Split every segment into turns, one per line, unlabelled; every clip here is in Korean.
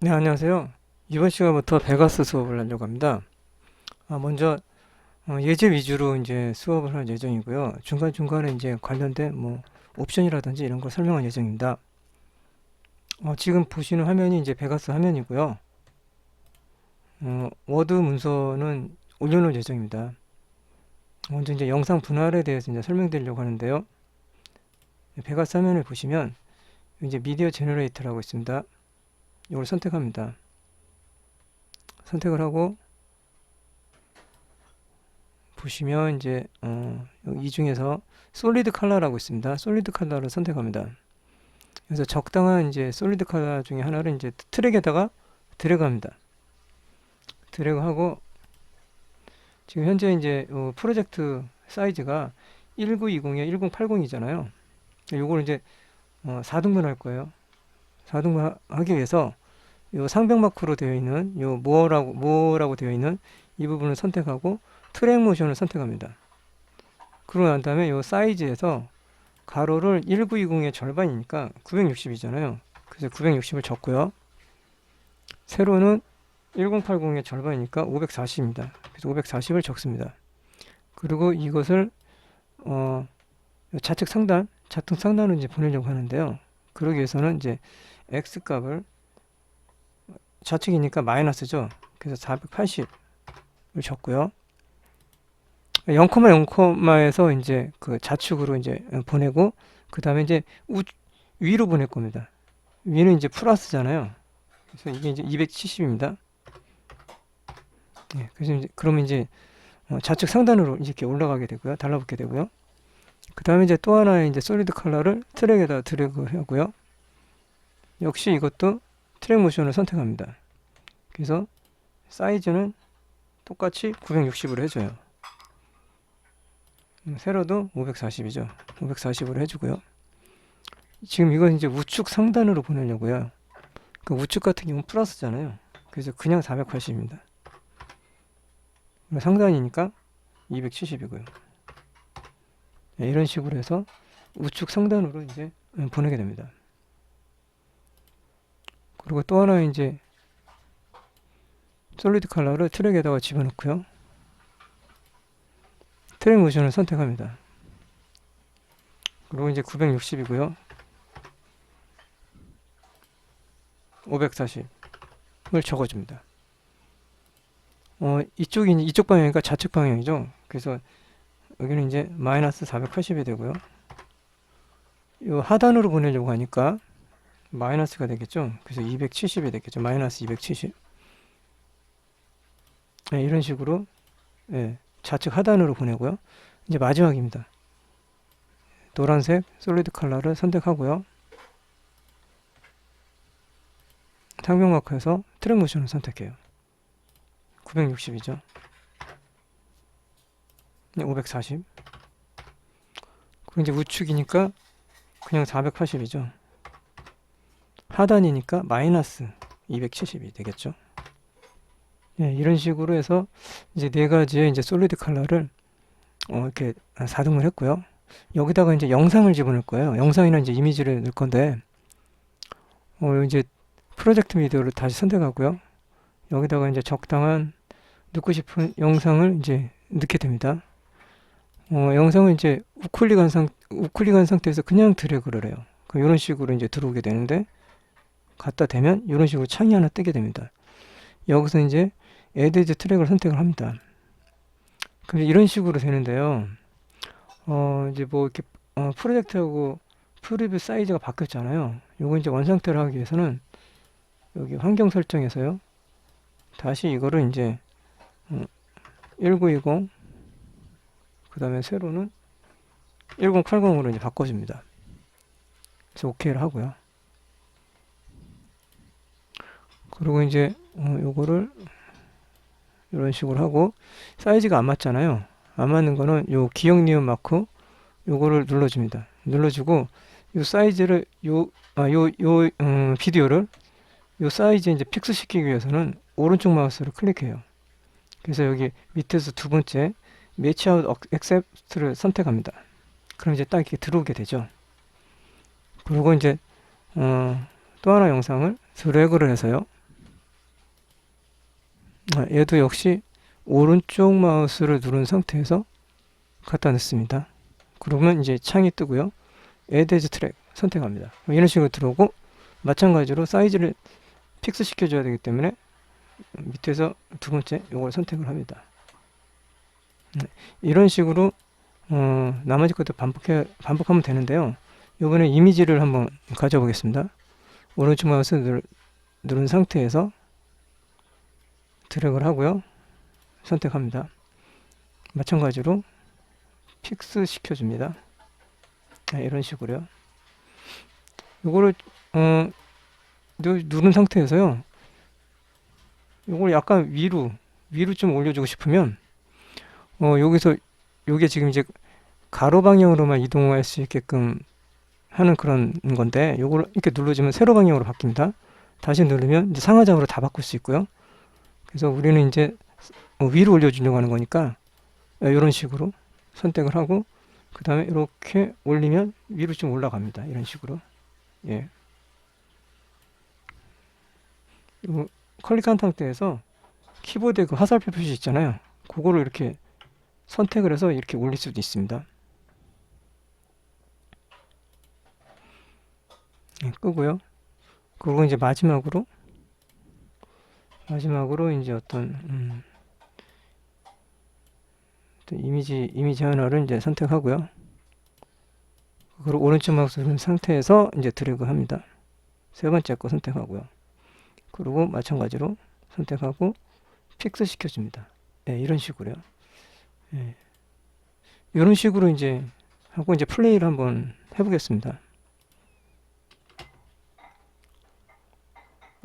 네, 안녕하세요. 이번 시간부터 베가스 수업을 하려고 합니다. 아, 먼저 어, 예제 위주로 이제 수업을 할 예정이고요. 중간중간에 이제 관련된 뭐 옵션이라든지 이런 걸 설명할 예정입니다. 어, 지금 보시는 화면이 이제 베가스 화면이고요. 어, 워드 문서는 올려놓을 예정입니다. 먼저 이제 영상 분할에 대해서 이제 설명드리려고 하는데요. 베가스 화면을 보시면 이제 미디어 제너레이터라고 있습니다. 이걸 선택합니다. 선택을 하고 보시면 이제 어, 이 중에서 솔리드 컬러라고 있습니다. 솔리드 컬러를 선택합니다. 그래서 적당한 이제 솔리드 컬러 중에 하나를 이제 트랙에다가 드래그합니다. 드래그하고 지금 현재 이제 어, 프로젝트 사이즈가 1920에 1080이잖아요. 요걸 이제 어, 4등분 할 거예요. 4등분 하기 위해서 요 상병 마크로 되어 있는 요 모어라고 모어라고 되어 있는 이 부분을 선택하고 트랙 모션을 선택합니다. 그러고 난 다음에 요 사이즈에서 가로를 1920의 절반이니까 960이잖아요. 그래서 960을 적고요. 세로는 1080의 절반이니까 540입니다. 그래서 540을 적습니다. 그리고 이것을 어 좌측 상단, 좌측 상단으로 이제 보내려고 하는데요. 그러기 위해서는 이제 x 값을 좌측이니까 마이너스죠. 그래서 480을 적고요. 0,0,에서 이제 그 좌측으로 이제 보내고 그 다음에 이제 우, 위로 보낼 겁니다. 위는 이제 플러스잖아요. 그래서 이게 이제 270입니다. 예, 그래서 이제 그러면 이제 어, 좌측 상단으로 이렇게 올라가게 되고요. 달라붙게 되고요. 그 다음에 이제 또 하나의 이제 솔리드 컬러를 트랙에다 드래그 하고요. 역시 이것도 트랙 모션을 선택합니다. 그래서 사이즈는 똑같이 960으로 해줘요. 음, 세로도 540이죠. 540으로 해주고요. 지금 이건 이제 우측 상단으로 보내려고요. 그 우측 같은 경우는 플러스잖아요. 그래서 그냥 480입니다. 상단이니까 270이고요. 네, 이런 식으로 해서 우측 상단으로 이제 보내게 됩니다. 그리고 또 하나 이제 솔리드 컬러를 트랙에다가 집어넣고요. 트랙 모션을 선택합니다. 그리고 이제 960이고요. 540을 적어줍니다. 어, 이쪽이 이쪽 방향이니까 좌측 방향이죠. 그래서 여기는 이제 마이너스 480이 되고요. 이 하단으로 보내려고 하니까 마이너스가 되겠죠. 그래서 270이 되겠죠. 마이너스 270. 네, 이런 식으로 네, 좌측 하단으로 보내고요. 이제 마지막입니다. 노란색 솔리드 컬러를 선택하고요. 상병 마크에서 트랙 모션을 선택해요. 960이죠. 네, 540. 그리고 이제 우측이니까 그냥 480이죠. 하단이니까 마이너스 270이 되겠죠. 예, 이런 식으로 해서 이제 네 가지의 이제 솔리드 컬러를 어, 이렇게 4등을 했고요. 여기다가 이제 영상을 집어넣을 거예요. 영상이나 이제 이미지를 넣을 건데, 어, 이제 프로젝트 미디어를 다시 선택하고요. 여기다가 이제 적당한 넣고 싶은 영상을 이제 넣게 됩니다. 어, 영상은 이제 우클릭한 상, 우클릭한 상태에서 그냥 드래그를 해요. 이런 식으로 이제 들어오게 되는데, 갖다 대면 이런 식으로 창이 하나 뜨게 됩니다. 여기서 이제 에디즈 트랙을 선택을 합니다. 그럼 이런 식으로 되는데요. 어, 이제 뭐 이렇게 어, 프로젝트하고 프리뷰 사이즈가 바뀌었잖아요. 요거 이제 원상태로 하기 위해서는 여기 환경 설정에서요. 다시 이거를 이제 어, 1920 그 다음에 세로는 1080으로 이제 바꿔줍니다. 그래서 OK를 하고요. 그리고 이제 어, 요거를 이런 식으로 하고 사이즈가 안 맞잖아요. 안 맞는 거는 요 기억 니은 마크 요거를 눌러줍니다. 눌러주고 요 사이즈를 요 아요요 음, 비디오를 요 사이즈에 이제 픽스 시키기 위해서는 오른쪽 마우스를 클릭해요. 그래서 여기 밑에서 두 번째 매치 아웃 액셉트를 선택합니다. 그럼 이제 딱 이렇게 들어오게 되죠. 그리고 이제 어, 또 하나 영상을 드래그를 해서요. 아, 얘도 역시 오른쪽 마우스를 누른 상태에서 갖다 넣습니다. 그러면 이제 창이 뜨고요. As 트랙 선택합니다. 이런 식으로 들어오고 마찬가지로 사이즈를 픽스 시켜줘야 되기 때문에 밑에서 두 번째 이걸 선택을 합니다. 네, 이런 식으로 어, 나머지 것도 반복해 반복하면 되는데요. 이번에 이미지를 한번 가져보겠습니다. 오른쪽 마우스 누, 누른 상태에서 드래그를 하고요. 선택합니다. 마찬가지로 픽스 시켜줍니다. 네, 이런 식으로요. 이거를 어, 누- 누른 상태에서요. 이걸 약간 위로 위로 좀 올려주고 싶으면 어, 여기서 요게 지금 이제 가로 방향으로만 이동할 수 있게끔 하는 그런 건데 요걸 이렇게 눌러주면 세로 방향으로 바뀝니다. 다시 누르면 이제 상하좌우로 다 바꿀 수 있고요. 그래서 우리는 이제 어, 위로 올려주려고 하는 거니까 이런 식으로 선택을 하고 그 다음에 이렇게 올리면 위로 좀 올라갑니다. 이런 식으로 예. 요 클릭한 상태에서 키보드에 그 화살표 표시 있잖아요. 그거를 이렇게 선택을 해서 이렇게 올릴 수도 있습니다. 예, 끄고요. 그리고 이제 마지막으로 마지막으로 이제 어떤 음, 이미지 이미지 하나를 이제 선택하고요. 그리고 오른쪽 마우스 누른 상태에서 이제 드래그 합니다. 세 번째 거 선택하고요. 그리고 마찬가지로 선택하고 픽스 시켜줍니다. 예, 이런 식으로요. 예. 이런 식으로 이제 하고 이제 플레이를 한번 해보겠습니다.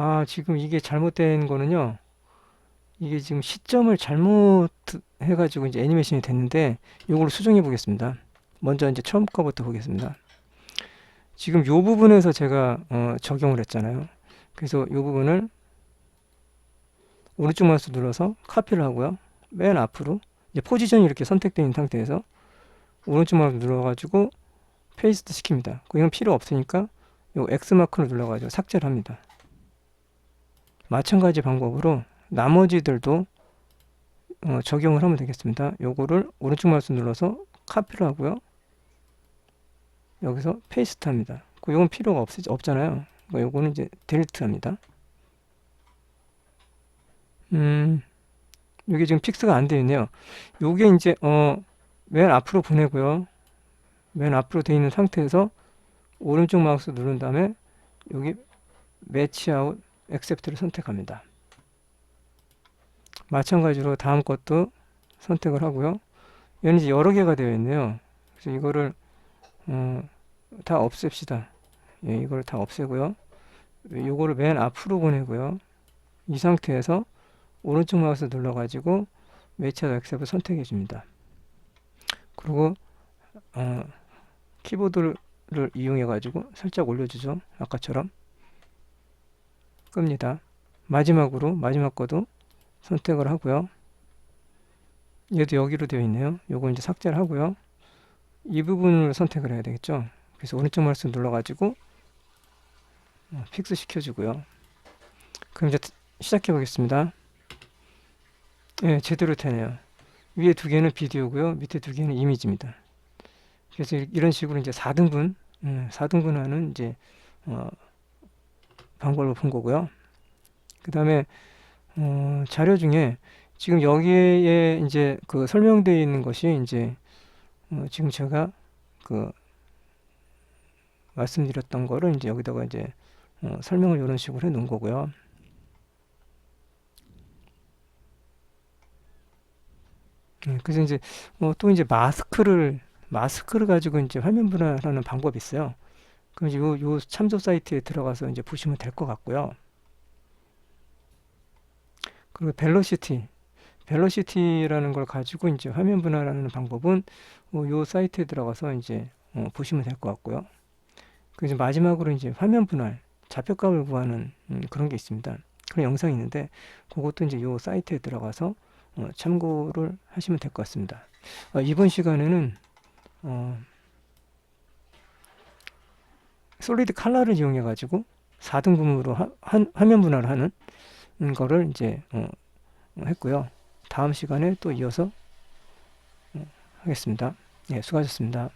아, 지금 이게 잘못된 거는요. 이게 지금 시점을 잘못 해가지고 이제 애니메이션이 됐는데 이걸 수정해 보겠습니다. 먼저 이제 처음 거부터 보겠습니다. 지금 요 부분에서 제가 어, 적용을 했잖아요. 그래서 이 부분을 오른쪽 마우스 눌러서 카피를 하고요. 맨 앞으로 이제 포지션이 이렇게 있는 상태에서 오른쪽 마우스 눌러가지고 페이스트 시킵니다. 이건 필요 없으니까 이 X 마크를 눌러가지고 삭제를 합니다. 마찬가지 방법으로 나머지들도 어, 적용을 하면 되겠습니다. 요거를 오른쪽 마우스 눌러서 카피를 하고요. 여기서 페이스트 합니다. 이건 필요가 없, 없잖아요. 그러니까 요거는 이제 딜리트 합니다. 음, 이게 지금 픽스가 안 되어 있네요. 요게 이제, 어, 맨 앞으로 보내고요. 맨 앞으로 되어 있는 상태에서 오른쪽 마우스 누른 다음에 여기 매치 아웃 액셉트를 선택합니다. 마찬가지로 다음 것도 선택을 하고요. 얘는 이제 여러 개가 되어 있네요. 그래서 이거를 어, 다 없앱시다. 예, 이걸 다 없애고요. 요거를 맨 앞으로 보내고요. 이 상태에서 오른쪽 마우스 눌러가지고 매치하다 엑셉을 선택해 줍니다. 그리고 어, 키보드를 이용해 가지고 살짝 올려주죠. 아까처럼 끕니다. 마지막으로 마지막 거도 선택을 하고요. 얘도 여기로 되어 있네요. 요거 이제 삭제를 하고요. 이 부분을 선택을 해야 되겠죠. 그래서 오른쪽 마우스 눌러가지고 어, 픽스 시켜주고요. 그럼 이제 시작해 보겠습니다. 예, 제대로 되네요. 위에 두 개는 비디오고요. 밑에 두 개는 이미지입니다. 그래서 이런 식으로 이제 4등분, 음, 4등분하는 이제 어, 방법을 본 거고요. 그 다음에 어, 자료 중에 지금 여기에 이제 그 설명되어 있는 것이 이제 어, 지금 제가 그 말씀드렸던 거를 이제 여기다가 이제 어, 설명을 이런 식으로 해 놓은 거고요. 네, 그래서 이제 어, 또 이제 마스크를 마스크를 가지고 이제 화면 분할하는 방법이 있어요. 그럼 이제 요, 요 참조 사이트에 들어가서 이제 보시면 될 것 같고요. 그리고 벨로시티, 벨로시티라는 걸 가지고 이제 화면 분할하는 방법은 어, 요 사이트에 들어가서 이제 어, 보시면 될 것 같고요. 그 이제 마지막으로 이제 화면 분할, 좌표값을 구하는 음, 그런 게 있습니다. 그런 영상이 있는데 그것도 이제 요 사이트에 들어가서 어, 참고를 하시면 될 것 같습니다. 어, 이번 시간에는 어, 솔리드 칼라를 이용해 가지고 4등분으로 화, 한, 화면 분할을 하는 거를 이제 어, 어, 했고요. 다음 시간에 또 이어서 어, 하겠습니다. 예, 수고하셨습니다.